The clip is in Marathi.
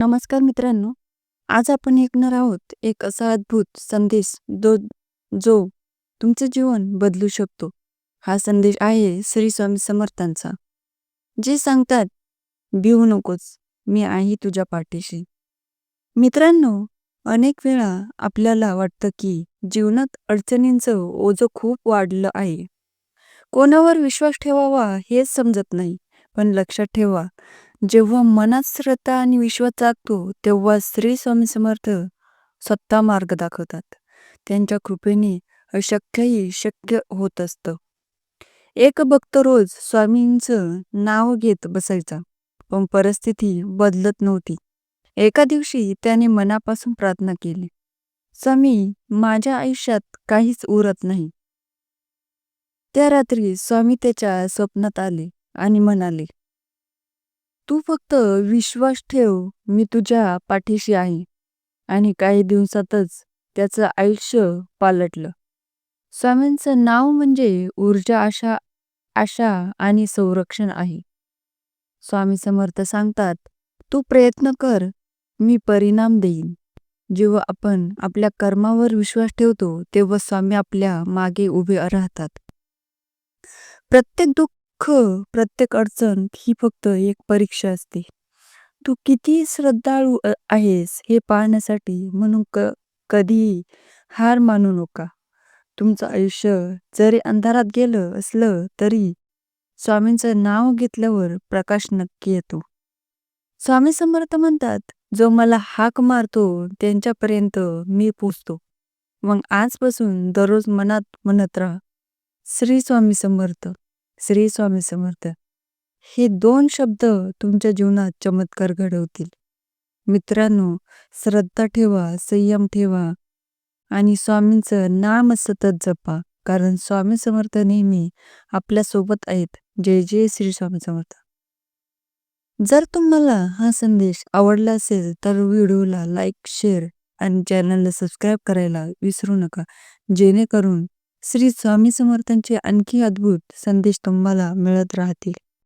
नमस्कार मित्रांनो आज आपण ऐकणार आहोत एक असा अद्भुत संदेश जो जो तुमचे जीवन बदलू शकतो. हा संदेश आहे श्री स्वामी समर्थांचा जे सांगतात भिवू नकोस मी आहे तुझ्या पाठीशी. मित्रांनो अनेक वेळा आपल्याला वाटतं की जीवनात अडचणींचं ओझं खूप वाढलं आहे. कोणावर विश्वास ठेवावा हेच समजत नाही पण लक्षात ठेवा जेव्हा मनात श्रद्धा आणि विश्वास जागतो तेव्हा श्री स्वामी समर्थ स्वतः मार्ग दाखवतात. त्यांच्या कृपेने अशक्यही शक्य होत असतं. एक भक्त रोज स्वामींचं नाव घेत बसायचा पण परिस्थिती बदलत नव्हती. एका दिवशी त्याने मनापासून प्रार्थना केली स्वामी माझ्या आयुष्यात काहीच उरत नाही. त्या रात्री स्वामी त्याच्या स्वप्नात आले आणि म्हणाले तू फक्त विश्वास ठेव मी तुझ्या पाठीशी आहे. आणि काही दिवसातच त्याचं आयुष्य पालटलं. स्वामींचं नाव म्हणजे ऊर्जा आशा आशा आणि संरक्षण आहे. स्वामी समर्थ सांगतात तू प्रयत्न कर मी परिणाम देईन. जेव्हा आपण आपल्या कर्मावर विश्वास ठेवतो तेव्हा स्वामी आपल्या मागे उभे राहतात. प्रत्येक दुःख प्रत्येक अडचण ही फक्त एक परीक्षा असते. तू किती श्रद्धाळू अ- आहेस हे पाहण्यासाठी म्हणून क कधीही हार मानू नका. तुमचं आयुष्य जरी अंधारात गेलं असलं तरी स्वामींचं नाव घेतल्यावर प्रकाश नक्की येतो. स्वामी समर्थ म्हणतात जो मला हाक मारतो त्यांच्यापर्यंत मी पोचतो. मग आजपासून दररोज मनात म्हणत राहा श्री स्वामी समर्थ. श्री स्वामी समर्थ. हे दोन शब्द तुमच्या जीवनात चमत्कार घडवतील. मित्रांनो श्रद्धा ठेवा संयम ठेवा आणि स्वामींचं नाम सतत जपा. कारण स्वामी समर्थ नेहमी आपल्यासोबत आहेत. जय जय श्री स्वामी समर्थ. जर तुम्हाला हा संदेश आवडला असेल तर व्हिडिओला लाईक शेअर आणि चॅनलला सबस्क्राईब करायला विसरू नका. जेणेकरून श्री स्वामी समर्थांचे आणखी अद्भुत संदेश तुम्हाला मिळत राहतील.